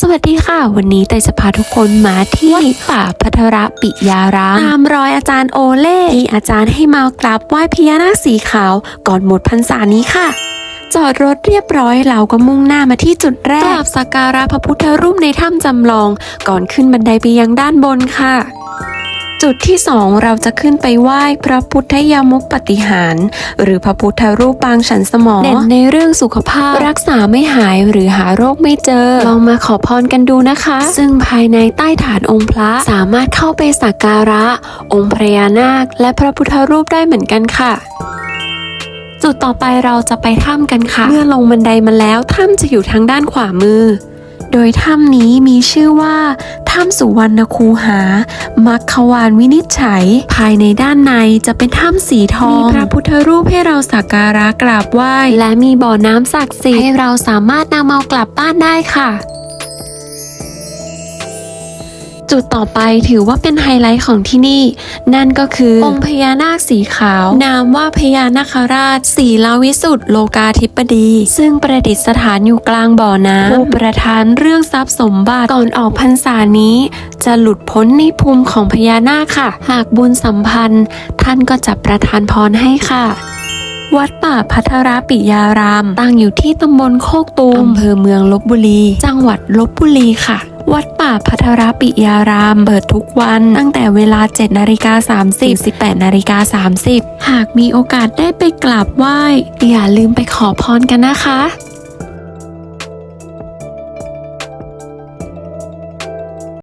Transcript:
สวัสดีค่ะ วันนี้เตยจะพาทุกคนมาที่วัดป่าพัทรปิยารามตามรอยอาจารย์โอเล่ที่อาจารย์ให้มากราบไหว้พญานาคสีขาวก่อนหมดพรรษานี้ค่ะ จอดรถเรียบร้อยเราก็มุ่งหน้ามาที่จุดแรกกราบสักการะพระพุทธรูปในถ้ำจำลอง ก่อนขึ้นบันไดไปยังด้านบนค่ะ จุดที่สองเราจะขึ้นไปไหว้พระพุทธยามุกปฏิหาร หรือพระพุทธรูปปางฉันสมองเด่นในเรื่องสุขภาพ รักษาไม่หายหรือหาโรคไม่เจอ ลองมาขอพรกันดูนะคะ ซึ่งภายในใต้ฐานองค์พระสามารถเข้าไปสักการะ องค์พญานาค และพระพุทธรูปได้เหมือนกันค่ะจุดต่อไปเราจะไปถ้ำกันค่ะ เมื่อลงบันไดมาแล้วถ้ำจะอยู่ทางด้านขวามือ โดยถ้ำนี้มีชื่อว่า ถ้ำสุวรรณคูหา มัคควานวินิจฉัย ภายในด้านในจะเป็นถ้ำสีทอง มีพระพุทธรูปให้เราสักการะกราบไหว้ และมีบ่อน้ำศักดิ์สิทธิ์ให้เราสามารถนำเอากลับบ้านได้ค่ะ จุดต่อไปถือว่าเป็นไฮไลท์ของที่นี่ นั่นก็คือองค์พญานาคสีขาว นามว่าพญานาคราชสีลาวิสุทธ์โลกาธิปดี ซึ่งประดิษฐานอยู่กลางบ่อน้ำผู้ประทานเรื่องทรัพย์สมบัติก่อนออกพรรษานี้ จะหลุดพ้นในภูมิของพญานาคค่ะ หากบุญสัมพันธ์ ท่านก็จะประทานพรให้ค่ะวัดป่าพัทรปิยาราม ตั้งอยู่ที่ตำบลโคกตูมอำเภอเมืองลบบุรี จังหวัดลบบุรีค่ะ วัดป่าพัทรปิยาราม เปิดทุกวันตั้งแต่เวลา 7นาฬิกา30 18นาฬิกา30 หากมีโอกาสได้ไปกราบไหว้ อย่าลืมไปขอพรกันนะคะ